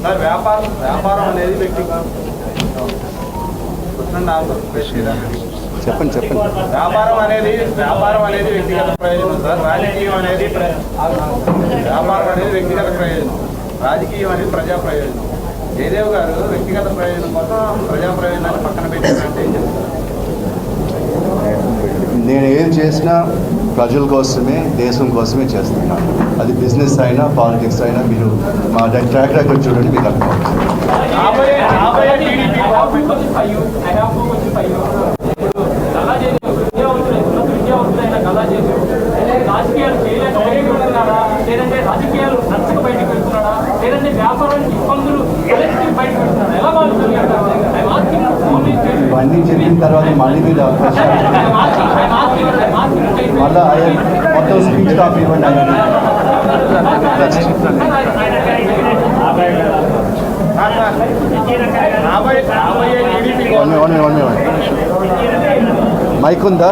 Sir వ్యాపారం వ్యాపారం అనేది వ్యక్తి చేయడం చెప్పండి చెప్పండి. వ్యాపారం అనేది వ్యాపారం అనేది వ్యక్తిగత ప్రయోజనం సార్ రాజకీయం అనేది వ్యాపారం అనేది వ్యక్తిగత ప్రయోజనం రాజకీయం అనేది ప్రజా ప్రయోజనం జయదేవ్ గారు వ్యక్తిగత ప్రయోజనం కోసం ప్రజా ప్రయోజనాన్ని పక్కన పెట్టారంటే చెప్తారు నేను ఏం చేసినా ప్రజల కోసమే దేశం కోసమే చేస్తున్నాను అది బిజినెస్ అయినా పాలిటిక్స్ అయినా మీరు మా ట్రాక్ రికార్డ్ చూడండి మీకు. ఇవన్నీ చెప్పిన తర్వాత మళ్ళీ మీరు మళ్ళీ మొత్తం స్పీచ్ కాపీ ఇవ్వండి. మైక్ ఉందా?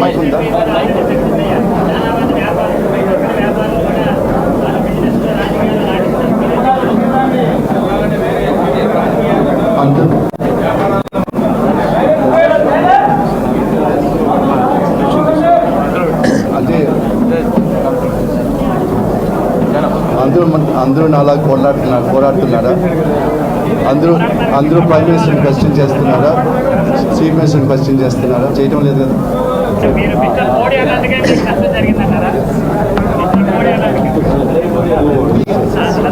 మైక్ ఉందా అందరూ అదే అందరూ మన- అందరూ నాలా కోలాడుతున్నా పోరాడుతున్నారా అందరూ అందరూ ప్రైమ్ మినిస్టర్ని క్వశ్చన్ చేస్తున్నారా? చీఫ్ మినిస్టర్ని క్వశ్చన్ చేస్తున్నారా? చేయటం లేదు కదా.